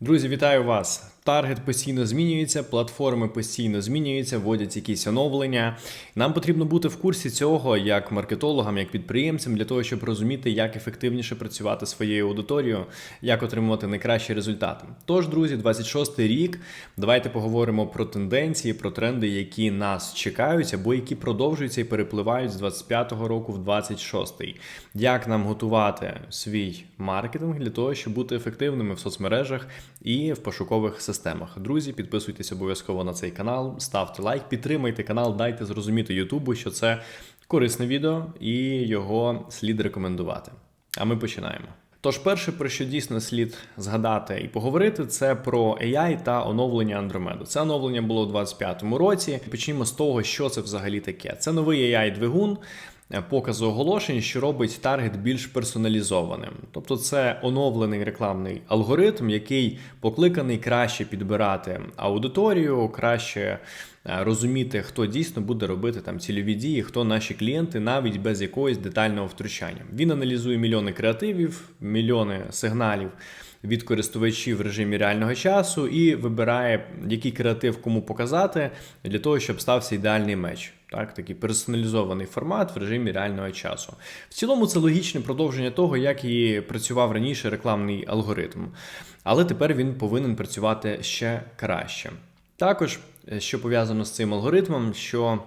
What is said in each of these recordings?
Друзі, вітаю вас! Таргет постійно змінюється, платформи постійно змінюються, вводять якісь оновлення. Нам потрібно бути в курсі цього як маркетологам, як підприємцям, для того, щоб розуміти, як ефективніше працювати своєю аудиторією, як отримувати найкращі результати. Тож, друзі, 26-й рік. Давайте поговоримо про тенденції, про тренди, які нас чекають, або які продовжуються і перепливають з 25-го року в 26-й. Як нам готувати свій маркетинг для того, щоб бути ефективними в соцмережах і в пошукових системах. Друзі, підписуйтесь обов'язково на цей канал, ставте лайк, підтримайте канал, дайте зрозуміти Ютубу, що це корисне відео і його слід рекомендувати. А ми починаємо. Тож, перше, про що дійсно слід згадати і поговорити, це про AI та оновлення Andromeda. Це оновлення було у 2025 році. Почнімо з того, що це взагалі таке. Це новий AI-двигун. Е, показу оголошень, що робить таргет більш персоналізованим. Тобто це оновлений рекламний алгоритм, який покликаний краще підбирати аудиторію, краще е, розуміти, хто дійсно буде робити там цільові дії, хто наші клієнти, навіть без якогось детального втручання. Він аналізує мільйони креативів, мільйони сигналів. Від користувачів в режимі реального часу і вибирає, який креатив кому показати для того, щоб стався ідеальний меч. Так, такий персоналізований формат в режимі реального часу. В цілому це логічне продовження того, як і працював раніше рекламний алгоритм. Але тепер він повинен працювати ще краще. Також, е, що пов'язано з цим алгоритмом, що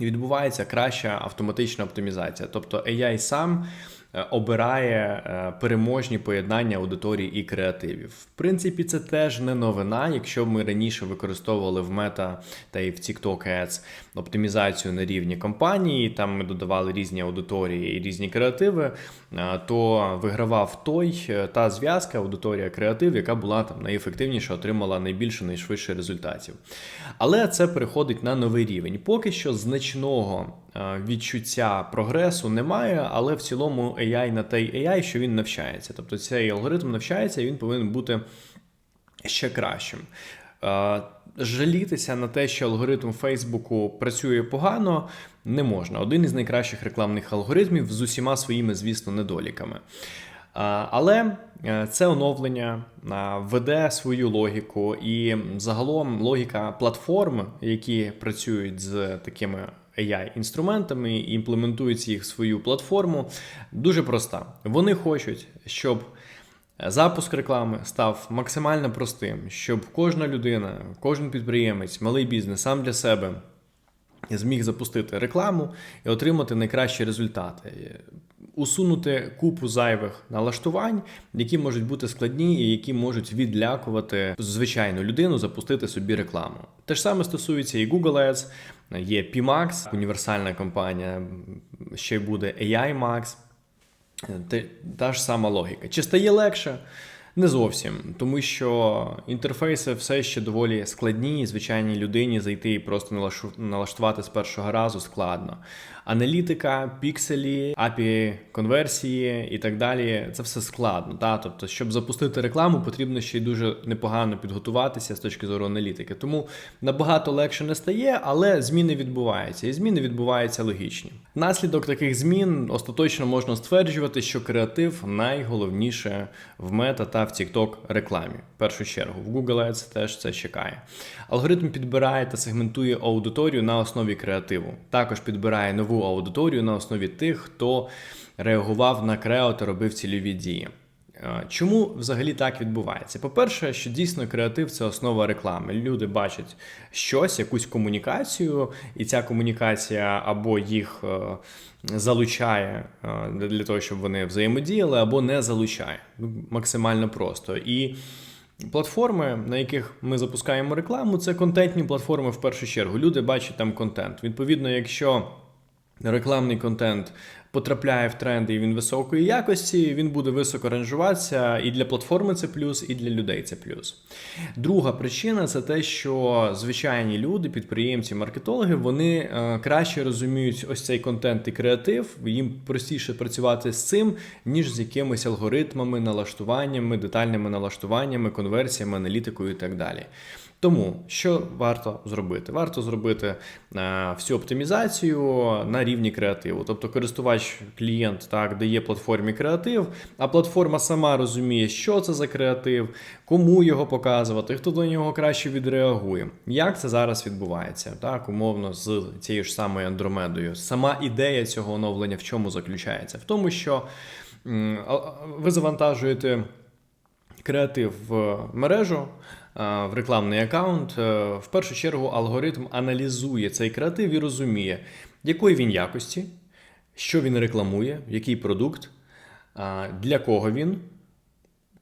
відбувається краща автоматична оптимізація. Тобто AI сам. Е, обирає е, переможні поєднання аудиторії і креативів. В принципі, це теж не новина. Якщо ми раніше використовували в Мета та і в TikTok Ads оптимізацію на рівні компанії, там ми додавали різні аудиторії і різні креативи, е, то вигравав той та зв'язка аудиторія креатив, яка була там найефективніше, отримала найбільше, найшвидше результатів. Але це переходить на новий рівень. Поки що значного відчуття прогресу немає, але в цілому AI на той AI, що він навчається. Тобто цей алгоритм навчається і він повинен бути ще кращим. Жалітися на те, що алгоритм Фейсбуку працює погано, не можна. Один із найкращих рекламних алгоритмів з усіма своїми, звісно, недоліками. Але е, це оновлення веде свою логіку, і загалом логіка платформ, які працюють з такими AI-інструментами і імплементують їх в свою платформу, дуже проста. Вони хочуть, щоб запуск реклами став максимально простим, щоб кожна людина, кожен підприємець, малий бізнес сам для себе зміг запустити рекламу і отримати найкращі результати усунути купу зайвих налаштувань, які можуть бути складні і які можуть відлякувати звичайну людину, запустити собі рекламу. Те ж саме стосується і Google Ads, є PMax, універсальна компанія, ще буде AI Max. Та ж сама логіка. Чи стає легше? Не зовсім, тому що інтерфейси все ще доволі складні, і звичайній людині зайти і просто налаштувати з першого разу складно. Аналітика, пікселі, API конверсії і так далі це все складно. Та? Тобто, щоб запустити рекламу, потрібно ще й дуже непогано підготуватися з точки зору аналітики. Тому набагато легше не стає, але зміни відбуваються, і зміни відбуваються логічні. Наслідок таких змін остаточно можна стверджувати, що креатив найголовніше в мета та в TikTok рекламі. В першу чергу в Google Ads теж це чекає. Алгоритм підбирає та сегментує аудиторію на основі креативу. Також підбирає нову аудиторію на основі тих, хто реагував на крео та робив цільові дії. Е, чому взагалі так відбувається? По-перше, що дійсно креатив це основа реклами. Люди бачать щось, якусь комунікацію, і ця комунікація або їх е, залучає е, для того, щоб вони взаємодіяли, або не залучає. Ну, максимально просто. І Платформи, на яких ми запускаємо рекламу, це контентні платформи в першу чергу. Люди бачать там контент. Відповідно, якщо рекламний контент потрапляє в тренди і він високої якості, він буде високо ранжуватися і для платформи це плюс, і для людей це плюс. Друга причина це те, що звичайні люди, підприємці, маркетологи, вони е, краще розуміють ось цей контент і креатив, їм простіше працювати з цим, ніж з якимись алгоритмами, налаштуваннями, детальними налаштуваннями, конверсіями, аналітикою і так далі. Тому що варто зробити? Варто зробити е, всю оптимізацію на рівні креативу. Тобто користувач клієнт так дає платформі креатив, а платформа сама розуміє, що це за креатив, кому його показувати, хто до нього краще відреагує. Як це зараз відбувається? Так, умовно, з цією ж самою Андромедою. Сама ідея цього оновлення в чому заключається? В тому, що ви завантажуєте креатив в мережу, в рекламний аккаунт. Е, В першу чергу алгоритм аналізує цей креатив і розуміє, якої він якості, що він рекламує, який продукт, для кого він.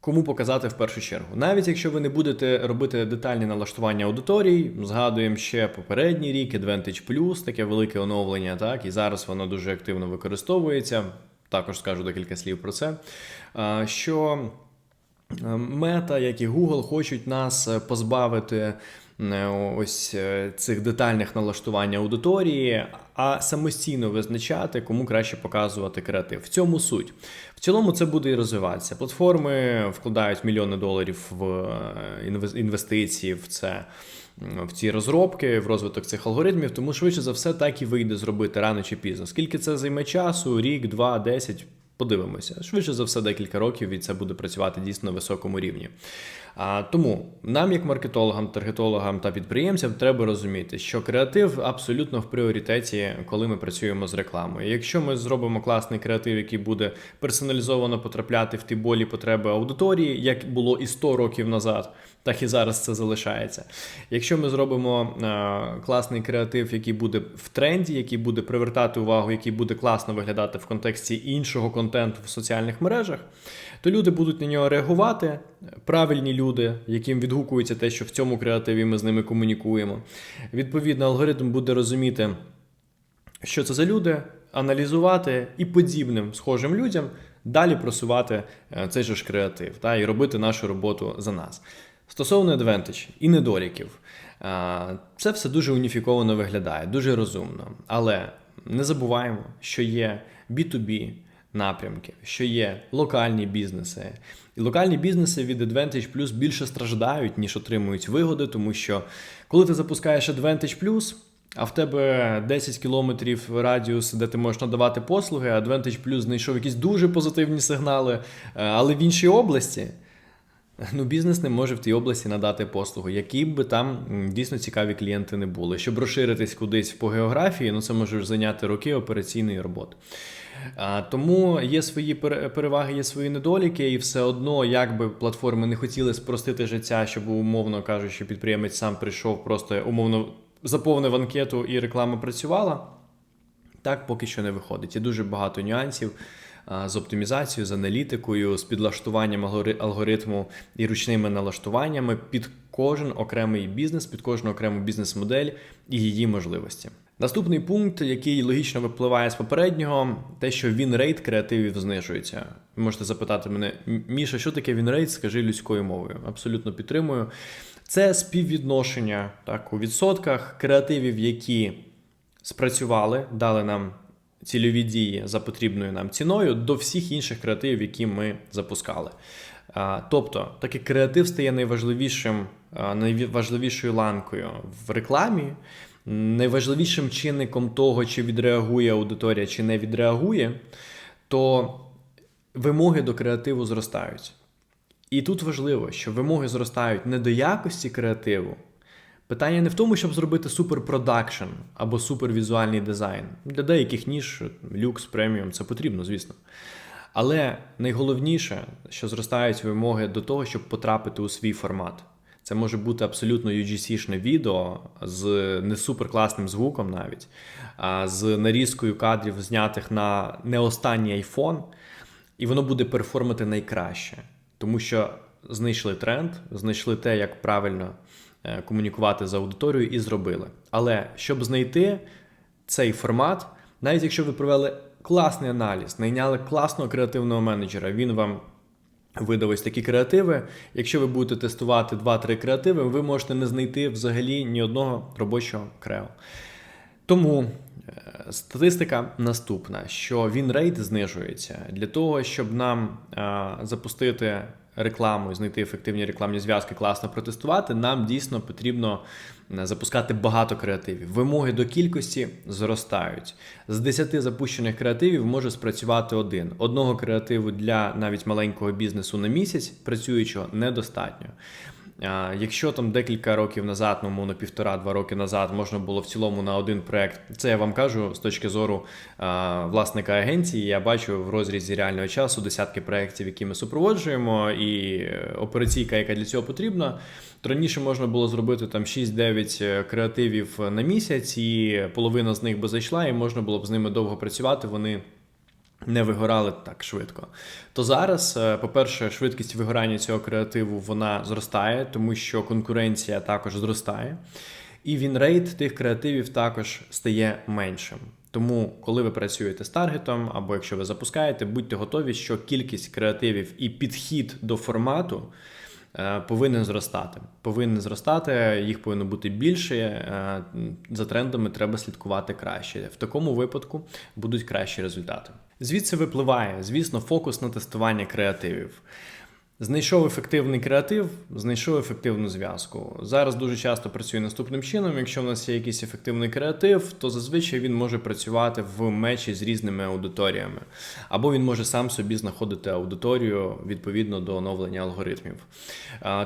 Кому показати в першу чергу. Навіть якщо ви не будете робити детальні налаштування аудиторій, згадуємо ще попередній рік, Advantage Plus, таке велике оновлення, так, і зараз воно дуже активно використовується. Також скажу декілька слів про це. Що Мета, як і Google, хочуть нас е, позбавити е, ось е, цих детальних налаштувань аудиторії, а самостійно визначати, кому краще показувати креатив. В цьому суть. В цілому це буде і розвиватися. Платформи вкладають мільйони доларів в інвестиції в це. В ці розробки, в розвиток цих алгоритмів, тому швидше за все так і вийде зробити рано чи пізно. Скільки це займе часу, рік, два, десять, Подивимося, швидше за все, декілька років і це буде працювати дійсно на високому рівні. А, тому нам, як маркетологам, таргетологам та підприємцям, треба розуміти, що креатив абсолютно в пріоритеті, коли ми працюємо з рекламою. Якщо ми зробимо класний креатив, який буде персоналізовано потрапляти в ті болі потреби аудиторії, як було і 100 років назад, так і зараз це залишається. Якщо ми зробимо е, класний креатив, який буде в тренді, який буде привертати увагу, який буде класно виглядати в контексті іншого контенту в соціальних мережах, то люди будуть на нього реагувати. Правильні люди, яким відгукується те, що в цьому креативі ми з ними комунікуємо. Відповідно, алгоритм буде розуміти, що це за люди, аналізувати і подібним схожим людям далі просувати е, цей же ж креатив та, і робити нашу роботу за нас. Стосовно Advantage і недоліків, е, це все дуже уніфіковано виглядає, дуже розумно. Але не забуваємо, що є B2B напрямки, що є локальні бізнеси. І локальні бізнеси від Advantage Plus більше страждають, ніж отримують вигоди, тому що коли ти запускаєш Advantage Plus, а в тебе 10 кілометрів радіус, де ти можеш надавати послуги, Advantage Plus знайшов якісь дуже позитивні сигнали, е, але в іншій області. Ну, бізнес не може в тій області надати послугу, які б там дійсно цікаві клієнти не були. Щоб розширитись кудись по географії, ну це може зайняти роки операційної роботи. Тому є свої пере- переваги, є свої недоліки, і все одно, як би платформи не хотіли спростити життя, щоб умовно кажучи, підприємець сам прийшов, просто умовно заповнив анкету і реклама працювала. Так поки що не виходить. Є дуже багато нюансів з оптимізацією, з аналітикою, з підлаштуванням алгори- алгоритму і ручними налаштуваннями під кожен окремий бізнес, під кожну окрему бізнес-модель і її можливості. Наступний пункт, який логічно випливає з попереднього, те, що вінрейт креативів знижується. Ви можете запитати мене, Міша, що таке вінрейт? Скажи людською мовою. Абсолютно підтримую. Це співвідношення так, у відсотках креативів, які спрацювали, дали нам цільові дії за потрібною нам ціною до всіх інших креативів, які ми запускали. Тобто, так як креатив стає найважливішим, найважливішою ланкою в рекламі, найважливішим чинником того, чи відреагує аудиторія, чи не відреагує, то вимоги до креативу зростають. І тут важливо, що вимоги зростають не до якості креативу. Питання не в тому, щоб зробити суперпродакшн або супервізуальний дизайн. Для деяких ніж люкс, преміум це потрібно, звісно. Але найголовніше, що зростають вимоги до того, щоб потрапити у свій формат. Це може бути абсолютно UGC-шне відео з не суперкласним звуком навіть, з нарізкою кадрів, знятих на не останній iPhone, і воно буде перформити найкраще, тому що знайшли тренд, знайшли те, як правильно е, комунікувати з аудиторією, і зробили. Але щоб знайти цей формат, навіть якщо ви провели класний аналіз, найняли класного креативного менеджера, він вам видав ось такі креативи. Якщо ви будете тестувати 2-3 креативи, ви можете не знайти взагалі ні одного робочого крео. Тому е, статистика наступна: що він рейд знижується для того, щоб нам е, запустити рекламу, знайти ефективні рекламні зв'язки, класно протестувати, нам дійсно потрібно е, запускати багато креативів. Вимоги до кількості зростають. З 10 запущених креативів може спрацювати один. Одного креативу для навіть маленького бізнесу на місяць працюючого недостатньо. Якщо там декілька років назад, ну мовно півтора-два роки назад, можна було в цілому на один проект, це я вам кажу з точки зору власника агенції. Я бачу в розрізі реального часу десятки проєктів, які ми супроводжуємо, і е, операційка, яка для цього потрібна. То раніше можна було зробити там 6-9 креативів на місяць, і половина з них би зайшла, і можна було б з ними довго працювати. Вони не вигорали так швидко. То зараз, е, по-перше, швидкість вигорання цього креативу вона зростає, тому що конкуренція також зростає, і вінрейт тих креативів також стає меншим. Тому, коли ви працюєте з таргетом, або якщо ви запускаєте, будьте готові, що кількість креативів і підхід до формату. Е, повинен зростати. Повинен зростати, їх повинно бути більше. е, За трендами треба слідкувати краще. В такому випадку будуть кращі результати. Звідси випливає, звісно, фокус на тестування креативів. Знайшов ефективний креатив, знайшов ефективну зв'язку. Зараз дуже часто працює наступним чином. Якщо в нас є якийсь ефективний креатив, то зазвичай він може працювати в мечі з різними аудиторіями, або він може сам собі знаходити аудиторію відповідно до оновлення алгоритмів.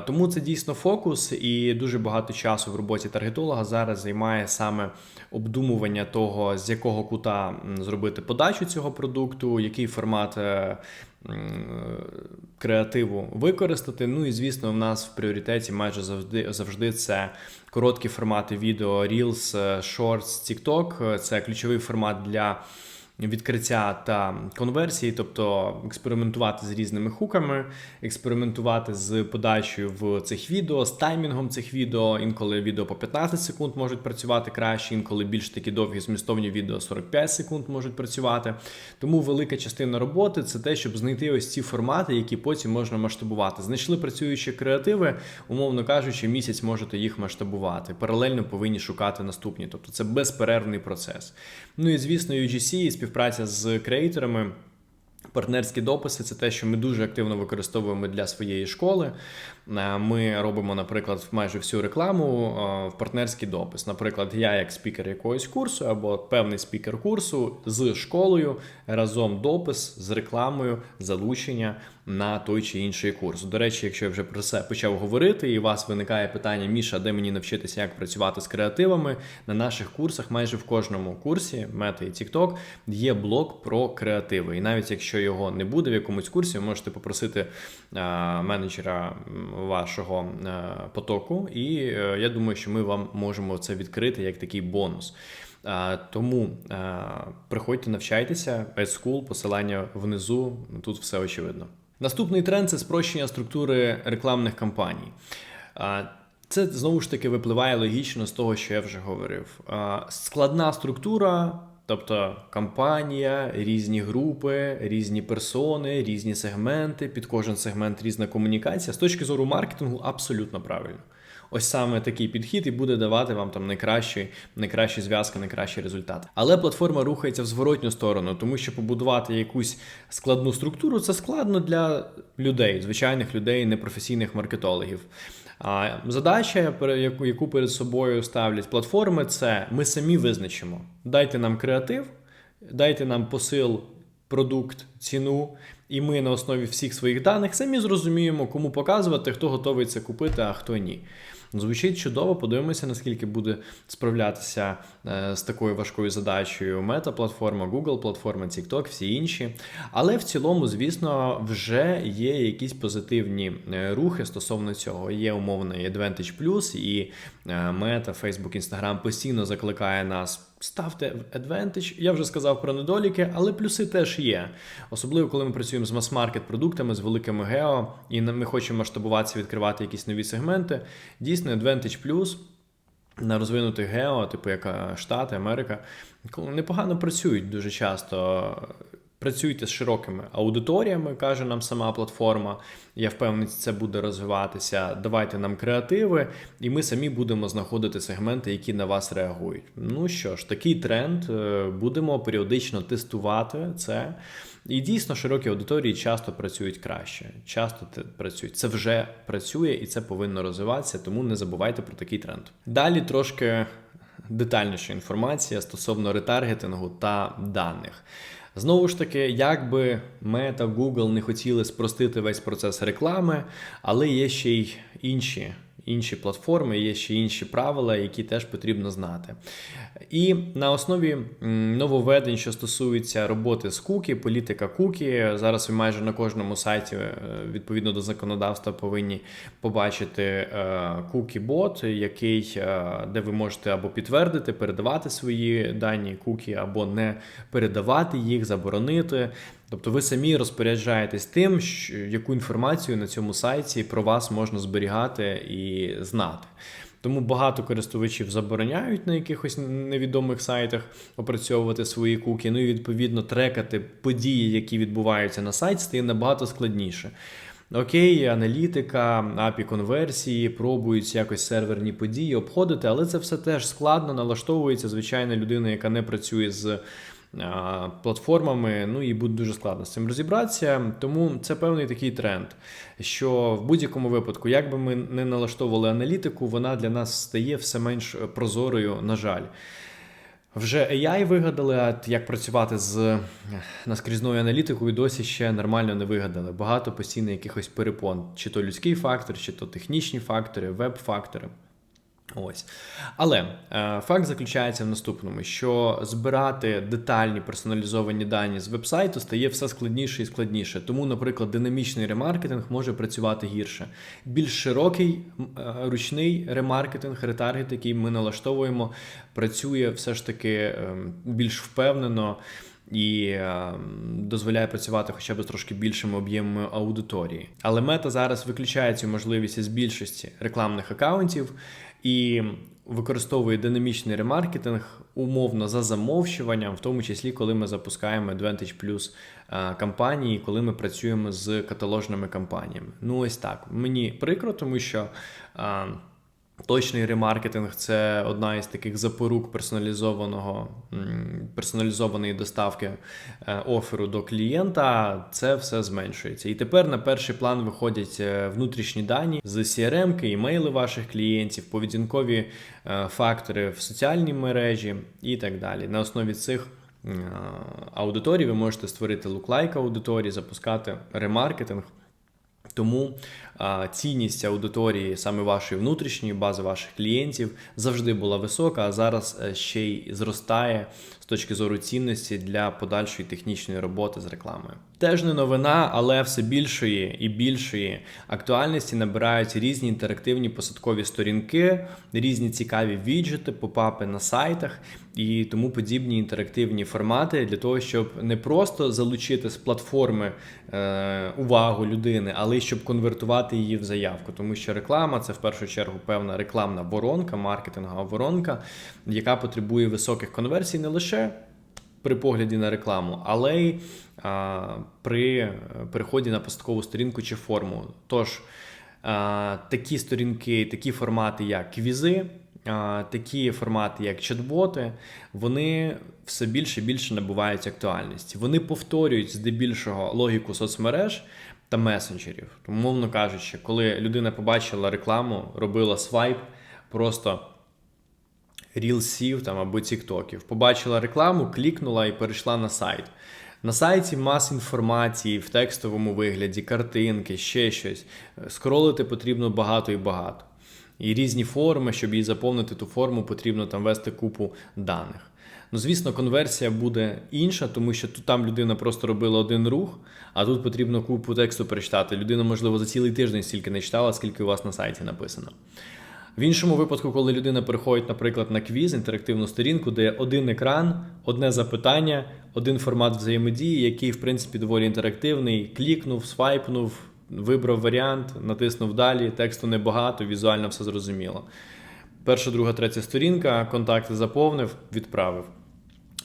Тому це дійсно фокус, і дуже багато часу в роботі таргетолога зараз займає саме обдумування того, з якого кута зробити подачу цього продукту, який формат. Е, Креативу використати. Ну і звісно, в нас в пріоритеті майже завжди завжди це короткі формати відео, Reels, Shorts, TikTok. Це ключовий формат для відкриття та конверсії, тобто експериментувати з різними хуками, експериментувати з подачею в цих відео, з таймінгом цих відео. Інколи відео по 15 секунд можуть працювати краще, інколи більш такі довгі змістовні відео 45 секунд можуть працювати. Тому велика частина роботи це те, щоб знайти ось ці формати, які потім можна масштабувати. Знайшли працюючі креативи, умовно кажучи, місяць можете їх масштабувати. Паралельно повинні шукати наступні. Тобто це безперервний процес. Ну і звісно, UGC і співпраця з креаторами. Партнерські дописи це те, що ми дуже активно використовуємо для своєї школи. Е, ми робимо, наприклад, майже всю рекламу е, в партнерський допис. Наприклад, я, як спікер якогось курсу, або певний спікер курсу з школою разом допис з рекламою залучення на той чи інший курс. До речі, якщо я вже про це почав говорити, і у вас виникає питання, Міша, де мені навчитися, як працювати з креативами, на наших курсах, майже в кожному курсі, мета і TikTok, є блок про креативи. І навіть якщо його не буде в якомусь курсі, ви можете попросити а, менеджера вашого потоку, і я думаю, що ми вам можемо це відкрити як такий бонус. Тому приходьте, навчайтеся, School, посилання внизу, тут все очевидно. Наступний тренд це спрощення структури рекламних кампаній. Це знову ж таки випливає логічно з того, що я вже говорив. Складна структура, тобто кампанія, різні групи, різні персони, різні сегменти, під кожен сегмент різна комунікація з точки зору маркетингу абсолютно правильно. Ось саме такий підхід і буде давати вам там найкращі, найкращі зв'язки, найкращий результат. Але платформа рухається в зворотню сторону, тому що побудувати якусь складну структуру це складно для людей, звичайних людей, непрофесійних маркетологів. Задача, яку перед собою ставлять платформи, це ми самі визначимо. Дайте нам креатив, дайте нам посил, продукт, ціну. І ми на основі всіх своїх даних самі зрозуміємо, кому показувати, хто готовий це купити, а хто ні. Звучить чудово, подивимося, наскільки буде справлятися е, з такою важкою задачею мета-платформа, Google-платформа, TikTok, всі інші. Але в цілому, звісно, вже є якісь позитивні е, рухи стосовно цього. Є умовний Advantage і Мета, Facebook, Instagram постійно закликає нас. Ставте Advantage. Я вже сказав про недоліки, але плюси теж є. Особливо, коли ми працюємо з мас-маркет продуктами, з великими гео, і ми хочемо масштабуватися, відкривати якісь нові сегменти. Дійсно, Advantage Plus на розвинутих гео, типу як Штати, Америка, непогано працюють дуже часто. Працюйте з широкими аудиторіями, каже нам сама платформа. Я впевнений, це буде розвиватися. Давайте нам креативи, і ми самі будемо знаходити сегменти, які на вас реагують. Ну що ж, такий тренд. Е, будемо періодично тестувати це. І дійсно широкі аудиторії часто працюють краще, часто працюють. Це вже працює і це повинно розвиватися, тому не забувайте про такий тренд. Далі трошки детальніша інформація стосовно ретаргетингу та даних. Знову ж таки, як би Meta, Google не хотіли спростити весь процес реклами, але є ще й інші. Інші платформи, є ще інші правила, які теж потрібно знати. І на основі нововведень, що стосуються роботи з кукі, політика кукі, зараз ви майже на кожному сайті, е, відповідно до законодавства, повинні побачити кукі-бот, який, е, де ви можете або підтвердити, передавати свої дані кукі, або не передавати їх, заборонити. Тобто ви самі розпоряджаєтесь тим, яку інформацію на цьому сайті про вас можна зберігати і знати. Тому багато користувачів забороняють на якихось невідомих сайтах опрацьовувати свої куки. Ну і відповідно трекати події, які відбуваються на сайті, стає набагато складніше. Окей, аналітика, API конверсії, пробують якось серверні події обходити, але це все теж складно налаштовується. Звичайна людина, яка не працює з платформами, ну і буде дуже складно з цим розібратися. Тому це певний такий тренд, що в будь-якому випадку, як би ми не налаштовували аналітику, вона для нас стає все менш прозорою, на жаль. Вже AI вигадали, як працювати з наскрізною аналітикою, досі ще нормально не вигадали. Багато постійно якихось перепон, чи то людський фактор, чи то технічні фактори, веб-фактори. Ось. Але е, факт заключається в наступному: що збирати детальні персоналізовані дані з вебсайту стає все складніше і складніше. Тому, наприклад, динамічний ремаркетинг може працювати гірше. Більш широкий е, ручний ремаркетинг, ретаргет, який ми налаштовуємо, працює все ж таки е, більш впевнено. І е, дозволяє працювати хоча б з трошки більшими об'ємами аудиторії. Але мета зараз виключає цю можливість із більшості рекламних акаунтів і використовує динамічний ремаркетинг умовно за замовчуванням, в тому числі коли ми запускаємо Advantage Plus е, кампанії, коли ми працюємо з каталожними кампаніями. Ну ось так. Мені прикро, тому що. Точний ремаркетинг це одна із таких запорук персоналізованого персоналізованої доставки е, оферу до клієнта. Це все зменшується. І тепер на перший план виходять е, внутрішні дані з CRM-ки, імейли ваших клієнтів, поведінкові е, фактори в соціальній мережі і так далі. На основі цих аудиторій ви можете створити луклайк аудиторії, запускати ремаркетинг. Тому цінність аудиторії, саме вашої внутрішньої бази ваших клієнтів, завжди була висока, а зараз е, ще й зростає з точки зору цінності для подальшої технічної роботи з рекламою. Теж не новина, але все більшої і більшої актуальності набирають різні інтерактивні посадкові сторінки, різні цікаві віджити, попапи на сайтах і тому подібні інтерактивні формати для того, щоб не просто залучити з платформи е, увагу людини, але й щоб конвертувати її в заявку. Тому що реклама це в першу чергу певна рекламна воронка, маркетингова воронка, яка потребує високих конверсій не лише при погляді на рекламу, але й а, при переході на посадкову сторінку чи форму. Тож а, такі сторінки, такі формати, як квізи, такі формати, як чат-боти, вони все більше і більше набувають актуальності. Вони повторюють здебільшого логіку соцмереж та месенджерів. Тому, мовно кажучи, коли людина побачила рекламу, робила свайп, просто рілсів там або тіктоків, побачила рекламу, клікнула і перейшла на сайт. На сайті мас інформації в текстовому вигляді, картинки, ще щось. Скролити потрібно багато і багато. І різні форми, щоб її заповнити ту форму, потрібно там ввести купу даних. Ну, звісно, конверсія буде інша, тому що тут там людина просто робила один рух, а тут потрібно купу тексту перечитати. Людина, можливо, за цілий тиждень стільки не читала, скільки у вас на сайті написано. В іншому випадку, коли людина переходить, наприклад, на квіз, інтерактивну сторінку, де один екран, одне запитання, один формат взаємодії, який, в принципі, доволі інтерактивний, клікнув, свайпнув, вибрав варіант, натиснув далі, тексту небагато, візуально все зрозуміло. Перша, друга, третя сторінка, контакти заповнив, відправив.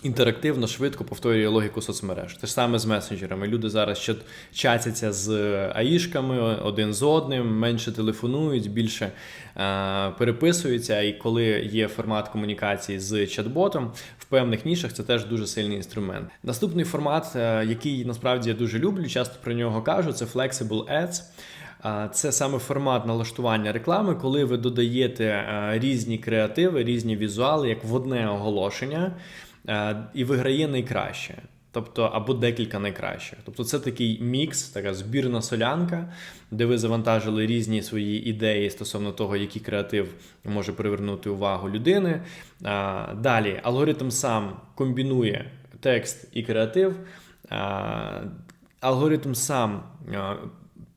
Інтерактивно, швидко повторює логіку соцмереж. Те ж саме з месенджерами. Люди зараз ще чатяться з аїшками один з одним, менше телефонують, більше е, переписуються. І коли є формат комунікації з чат-ботом, в певних нішах це теж дуже сильний інструмент. Наступний формат, е, який насправді я дуже люблю, часто про нього кажу, це Flexible Ads. Це саме формат налаштування реклами, коли ви додаєте е, різні креативи, різні візуали, як в одне оголошення, е, і виграє найкраще. Тобто, або декілька найкращих. Тобто, це такий мікс, така збірна солянка, де ви завантажили різні свої ідеї стосовно того, який креатив може привернути увагу людини. Далі алгоритм сам комбінує текст і креатив. Алгоритм сам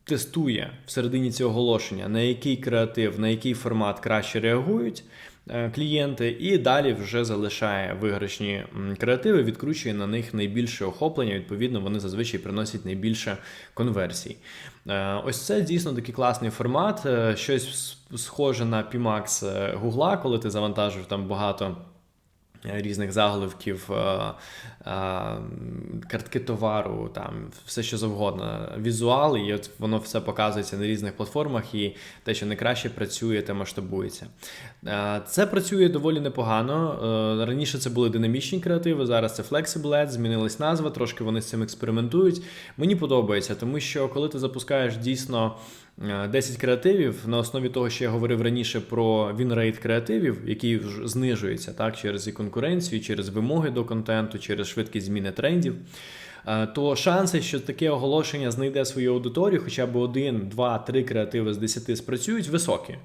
тестує всередині цього оголошення, на який креатив, на який формат краще реагують е, клієнти, і далі вже залишає виграшні креативи, відкручує на них найбільше охоплення. Відповідно, вони зазвичай приносять найбільше конверсій. Е, ось це дійсно такий класний формат, е, щось схоже на PMAX Гугла, коли ти завантажив там багато. Різних заголовків, е, е, картки товару, там все що завгодно, візуал, і от воно все показується на різних платформах, і те, що найкраще працює, те масштабується. Е, це працює доволі непогано. Раніше це були динамічні креативи, зараз це Flexible Ads, змінилась назва, трошки вони з цим експериментують. Мені подобається, тому що коли ти запускаєш дійсно. 10 креативів на основі того, що я говорив раніше про вінрейт креативів, який знижується так, через і конкуренцію, через вимоги до контенту, через швидкість зміни трендів. То шанси, що таке оголошення знайде свою аудиторію, хоча б один, два, три креативи з 10 спрацюють, високі.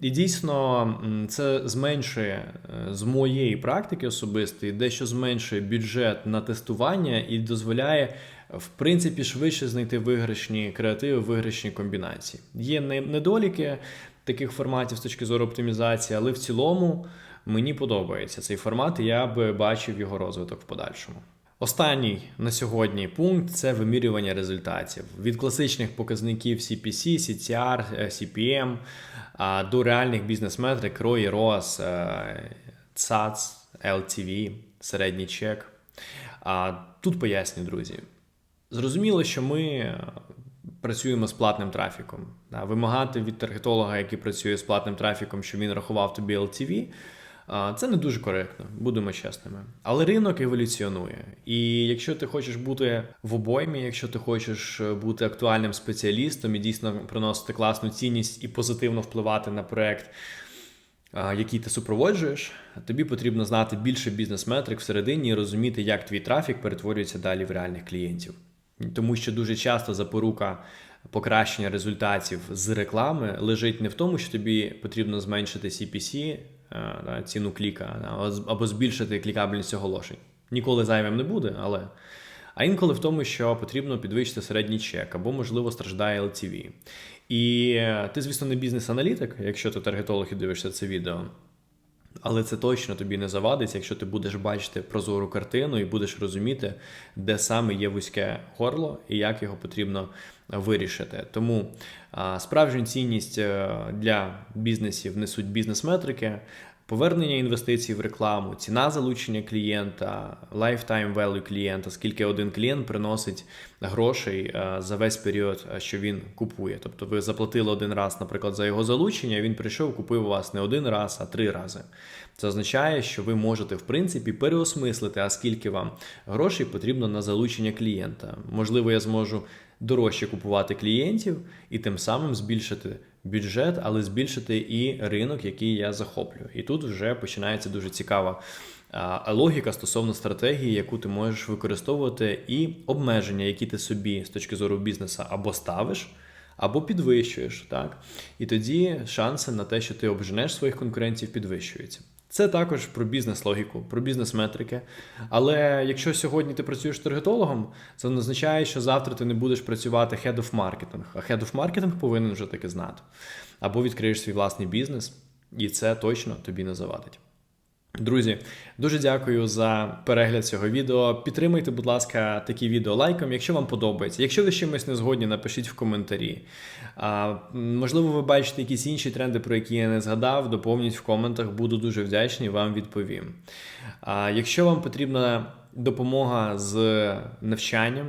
І дійсно це зменшує е, з моєї практики особистої, дещо зменшує бюджет на тестування і дозволяє в принципі, швидше знайти виграшні креативи, виграшні комбінації. Є недоліки таких форматів з точки зору оптимізації, але в цілому мені подобається цей формат, і я би бачив його розвиток в подальшому. Останній на сьогодні пункт це вимірювання результатів від класичних показників CPC, CTR, CPM до реальних бізнес-метрик ROI, ROAS, CAC, LTV, середній чек. Тут поясню, друзі. Зрозуміло, що ми е, працюємо з платним трафіком. Вимагати від таргетолога, який працює з платним трафіком, щоб він рахував тобі LTV, це не дуже коректно, будемо чесними. Але ринок еволюціонує. І якщо ти хочеш бути в обоймі, якщо ти хочеш е, бути актуальним спеціалістом і дійсно приносити класну цінність і позитивно впливати на проект. Який ти супроводжуєш, тобі потрібно знати більше бізнес-метрик всередині і розуміти, як твій трафік перетворюється далі в реальних клієнтів. Тому що дуже часто запорука покращення результатів з реклами лежить не в тому, що тобі потрібно зменшити CPC, е, ціну кліка, або збільшити клікабельність оголошень. Ніколи зайвим не буде, але. А інколи в тому, що потрібно підвищити середній чек, або, можливо, страждає LTV. І е, ти, звісно, не бізнес-аналітик, якщо ти таргетолог і дивишся це відео. Але це точно тобі не завадить, якщо ти будеш бачити прозору картину і будеш розуміти, де саме є вузьке горло і як його потрібно вирішити. Тому справжню цінність е, для бізнесів несуть бізнес-метрики, Повернення інвестицій в рекламу, ціна залучення клієнта, lifetime value клієнта, скільки один клієнт приносить грошей е, за весь період, е, що він купує. Тобто ви заплатили один раз, наприклад, за його залучення, він прийшов, купив у вас не один раз, а три рази. Це означає, що ви можете в принципі переосмислити, а скільки вам грошей потрібно на залучення клієнта. Можливо, я зможу дорожче купувати клієнтів і тим самим збільшити бюджет, але збільшити і ринок, який я захоплюю. І тут вже починається дуже цікава логіка стосовно стратегії, яку ти можеш використовувати, і обмеження, які ти собі з точки зору бізнесу або ставиш. Або підвищуєш, так? І тоді шанси на те, що ти обженеш своїх конкурентів, підвищуються. Це також про бізнес-логіку, про бізнес-метрики. Але якщо сьогодні ти працюєш таргетологом, це не означає, що завтра ти не будеш працювати head of marketing. А head of marketing повинен вже таки знати. Або відкриєш свій власний бізнес, і це точно тобі не завадить. Друзі, дуже дякую за перегляд цього відео. Підтримайте, будь ласка, такі відео лайком, якщо вам подобається. Якщо ви з чимось не згодні, напишіть в коментарі. А, можливо, ви бачите якісь інші тренди, про які я не згадав. Доповніть в коментах, буду дуже вдячний, вам відповім. А, якщо вам потрібна допомога з навчанням,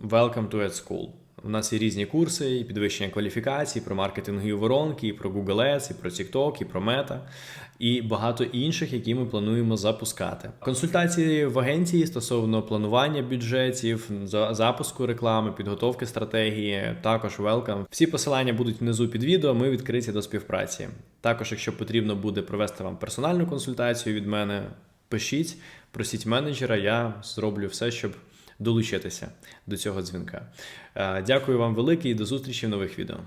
welcome to EdSchool. У нас є різні курси, і підвищення кваліфікації, про маркетингові воронки, і про Google Ads, і про TikTok, і про Meta, і багато інших, які ми плануємо запускати. Консультації в агенції стосовно планування бюджетів, запуску реклами, підготовки стратегії, також welcome. Всі посилання будуть внизу під відео. Ми відкриті до співпраці. Також, якщо потрібно буде провести вам персональну консультацію від мене, пишіть, просіть менеджера, я зроблю все, щоб долучитися до цього дзвінка. Е, Дякую вам велике і до зустрічі в нових відео.